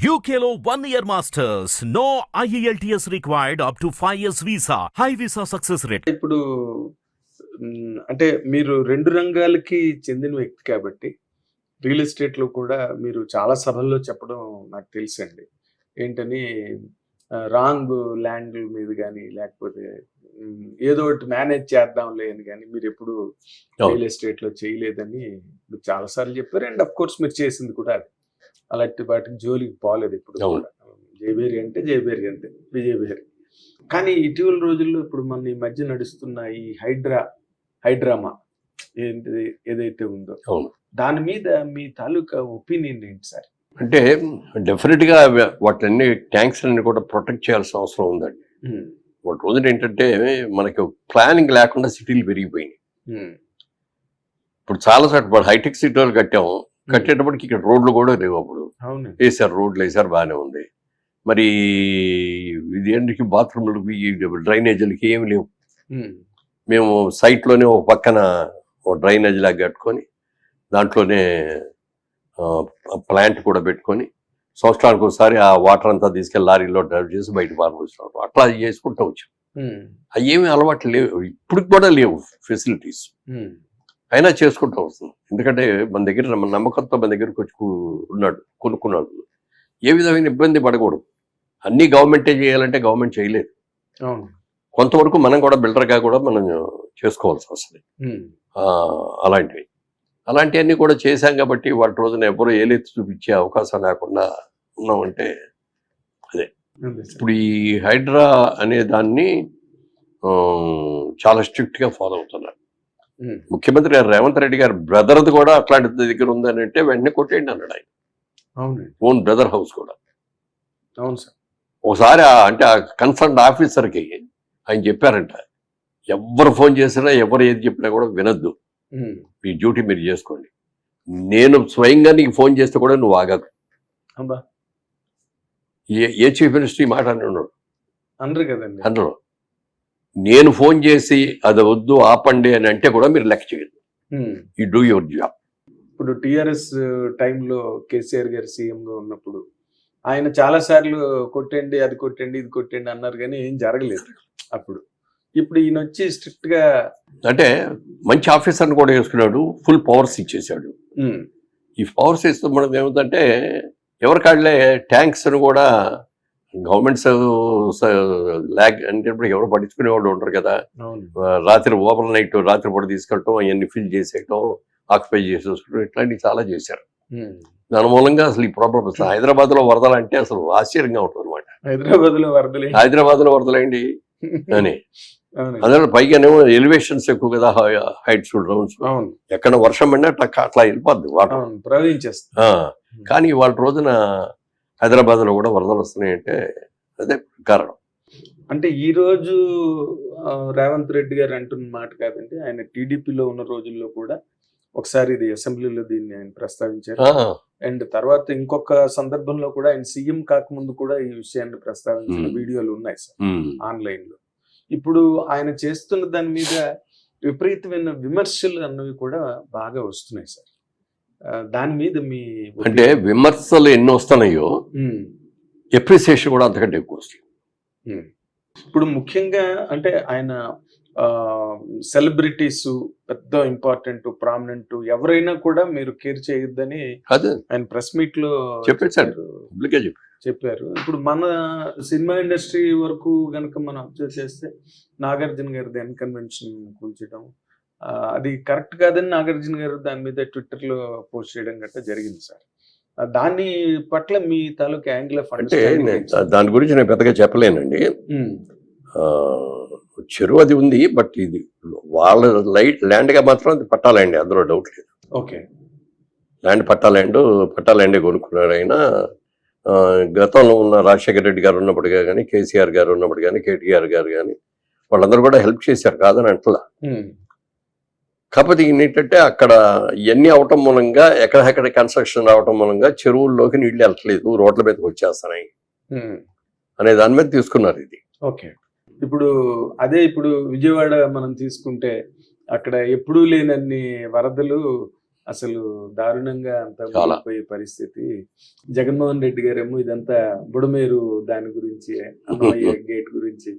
One year masters. No E IELTS required up to 5 years visa. High visa success rate. ఇప్పుడు అంటే మీరు రెండు రంగాలకి చెందిన వ్యక్తి కాబట్టి రియల్ ఎస్టేట్లో కూడా మీరు చాలా సభల్లో చెప్పడం నాకు తెలుసండి ఏంటని రాంగ్ ల్యాండ్ మీద కానీ లేకపోతే ఏదో ఒకటి మేనేజ్ చేద్దాంలే అని కానీ మీరు ఎప్పుడు. రియల్ ఎస్టేట్లో చేయలేదని మీరు చాలా సార్లు చెప్పారు అండ్ అఫ్ కోర్స్ మీరు చేసింది కూడా అది అలాంటి వాటికి జోలికి పోలేదు ఇప్పుడు జయబేరి అంటే జయబేరి అంతే విజయబేరి కానీ ఇటీవల రోజుల్లో ఇప్పుడు మన ఈ మధ్య నడుస్తున్న ఈ హైడ్రా హైడ్రామా ఏంటిది ఏదైతే ఉందో అవును. దాని మీద మీ తాలూకా ఒపీనియన్ ఏంటి సార్? అంటే డెఫినెట్గా అవి- వాటిని ట్యాంక్స్ అన్ని కూడా ప్రొటెక్ట్ చేయాల్సిన అవసరం ఉందండి. ఒకటి రోజున ఏంటంటే మనకి ప్లానింగ్ లేకుండా సిటీలు పెరిగిపోయినాయి. ఇప్పుడు చాలా సార్లు హైటెక్ సిటీలు కట్టాము. కట్టేటప్పటికి ఇక్కడ రోడ్లు కూడా లేవు అప్పుడు. వేసారు రోడ్లు వేసారు బాగానే ఉంది. మరి ఇది ఏంటికి బాత్రూమ్లకి డ్రైనేజీలకి ఏమి లేవు. మేము. సైట్లోనే ఒక పక్కన ఒక డ్రైనేజ్ లాగా కట్టుకొని దాంట్లోనే ప్లాంట్ కూడా పెట్టుకొని సంవత్సరానికి ఒకసారి ఆ వాటర్ అంతా తీసుకెళ్ళి లారీలో డ్రైవ్ చేసి బయట పారబోసినాం అట్లా చేసుకుంటూ వచ్చాం. అవి ఏమి అలవాట్లు లేవు. ఇప్పుడు కూడా లేవు ఫెసిలిటీస్. అయినా చేసుకుంటూ వస్తుంది. ఎందుకంటే మన దగ్గర మన నమ్మకంతో మన దగ్గరకు వచ్చి ఉన్నాడు కొనుక్కున్నాడు. ఏ విధమైన ఇబ్బంది పడకూడదు. అన్నీ గవర్నమెంటే చేయాలంటే గవర్నమెంట్ చేయలేదు. కొంతవరకు మనం కూడా బిల్డర్గా కూడా మనం చేసుకోవాల్సి వస్తుంది. అలాంటివి. అలాంటివన్నీ కూడా చేశాం కాబట్టి వాటి రోజున ఎవరు ఏలెత్తి చూపించే అవకాశం లేకుండా ఉన్నామంటే సార్. ఇప్పుడు ఈ హైడ్రా అనే దాన్ని చాలా స్ట్రిక్ట్గా ఫాలో అవుతున్నారు ముఖ్యమంత్రి గారు రేవంత్ రెడ్డి గారు బ్రదర్ది కూడా అట్లాంటి దగ్గర ఉందని అంటే వెంటనే కొట్టేయండి అన్నాడు ఆయన. అవునండి. ఓన్ బ్రదర్ హౌస్ కూడా. అవును సార్. ఒకసారి అంటే ఆ కన్సర్న్ ఆఫీసర్కి ఆయన చెప్పారంట ఎవరు ఫోన్ చేసినా ఎవరు ఏది చెప్పినా కూడా వినొద్దు. మీ డ్యూటీ మీరు చేసుకోండి. నేను స్వయంగా నీకు ఫోన్ చేస్తే కూడా నువ్వు అబ్బా. ఏ ఏ చీఫ్ మినిస్టర్ ఈ మాట అన్నాడు అనరు కదండి. అందులో నేను ఫోన్ చేసి అది వద్దు ఆపండి అని అంటే కూడా మీరు లెక్క చేయదు. యూ డూ యువర్ జాబ్ ఇప్పుడు టిఆర్ఎస్ టైంలో కేసీఆర్ గారు సీఎం గా ఉన్నప్పుడు ఆయన చాలా సార్లు కొట్టండి అది కొట్టండి ఇది కొట్టండి అన్నారు కానీ ఏం జరగలేదు అప్పుడు. ఇప్పుడు ఈయన వచ్చి స్ట్రిక్ట్గా అంటే మంచి ఆఫీసర్ని కూడా వేసుకున్నాడు ఫుల్ పవర్స్ ఇచ్చేసాడు ఈ పవర్స్ ఇస్తూ మనం ఏమిటంటే ఎవరి కాళ్ళే ట్యాంక్స్ కూడా గవర్నమెంట్స్ ల్యాగ్ అంటే ఎవరు పట్టించుకునే వాళ్ళు ఉంటారు కదా. రాత్రి ఓవర్ నైట్ రాత్రి పూట తీసుకెళ్ళటం అవన్నీ ఫిల్ చేసేయటం ఆక్యుపై చేసేసుకోవడం ఇట్లాంటివి చాలా చేశారు. దాని మూలంగా అసలు ఈ ప్రాబ్లం అసలు హైదరాబాద్లో వరదలు అంటే అసలు ఆశ్చర్యంగా ఉంటుంది అనమాట హైదరాబాద్లో వరదలు హైదరాబాద్లో వరదలేండి అని. అందులో పైగానేమో ఎలివేషన్స్ ఎక్కువ కదా హైట్స్ రౌండ్స్. ఎక్కడ వర్షం పడినా అట్లా అట్లా వెళ్ళిపోద్ది వాటర్. కానీ వాళ్ళ రోజున హైదరాబాద్లో కూడా వరదలు వస్తున్నాయంటే అదే కారణం. అంటే ఈ రోజు రేవంత్ రెడ్డి గారు అంటున్న మాట కాదండి ఆయన టీడీపీలో ఉన్న రోజుల్లో కూడా ఒకసారి ఇది అసెంబ్లీలో దీన్ని ఆయన ప్రస్తావించారు. అండ్ తర్వాత ఇంకొక సందర్భంలో కూడా ఆయన సీఎం కాకముందు కూడా ఈ విషయాన్ని ప్రస్తావించిన. వీడియోలు ఉన్నాయి సార్ ఆన్లైన్లో ఇప్పుడు ఆయన చేస్తున్న దాని మీద విపరీతమైన విమర్శలు అన్నవి కూడా బాగా వస్తున్నాయి సార్. దాని మీద మీ అంటే విమర్శలు ఎన్ని వస్తున్నాయో ఎప్రిసియేషన్ కూడా అంతకంటే ఎక్కువ వస్తుంది. ఇప్పుడు ముఖ్యంగా అంటే ఆయన సెలబ్రిటీస్ పెద్ద ఇంపార్టెంట్ ప్రామినెంట్ ఎవరైనా కూడా మీరు కేర్ చేయొద్దని ఆయన ప్రెస్ మీట్లో. చెప్పారు. చెప్పారు ఇప్పుడు మన సినిమా ఇండస్ట్రీ వరకు గనక మనం అబ్జర్వ్ చేస్తే నాగార్జున గారి ఎన్ కన్వెన్షన్ కూల్చడం అది కరెక్ట్ కాదని నాగార్జున గారు దాని మీద ట్విట్టర్లో పోస్ట్ చేయడం గట్రా జరిగింది సార్. దాని పట్ల మీ తాలూకా యాంగిల్ ఆఫ్ అంటే దాని గురించి నేను పెద్దగా చెప్పలేనండి. చెరువు అది ఉంది బట్ ఇది వాళ్ళ లైట్ ల్యాండ్గా మాత్రం అది పట్టా ల్యాండ్ అందులో డౌట్ లేదు. Okay. Land patta land patta ల్యాండే కొనుక్కున్నారు ఆయన గతంలో ఉన్న రాజశేఖర రెడ్డి గారు ఉన్నప్పుడు కానీ కేసీఆర్ గారు ఉన్నప్పుడు కానీ కేటీఆర్ గారు కానీ వాళ్ళందరూ కూడా హెల్ప్ చేశారు కాదని అంటలా. కాకపోతే ఏంటంటే అక్కడ ఇవన్నీ అవటం మూలంగా ఎక్కడెక్కడ కన్స్ట్రక్షన్ రావటం మూలంగా చెరువుల్లోకి నీళ్ళు వెళ్ళట్లేదు రోడ్ల మీదకి వచ్చేస్తున్నాయి. అనే దాని మీద తీసుకున్నారు ఇది. ఓకే. ఇప్పుడు అదే ఇప్పుడు విజయవాడ మనం తీసుకుంటే అక్కడ ఎప్పుడూ లేనన్ని వరదలు అసలు దారుణంగా అంతా. మునిగిపోయే పరిస్థితి. జగన్మోహన్ రెడ్డి గారేమో ఇదంతా బుడమేరు దాని గురించి అన్నమయ్య గేట్ గురించి.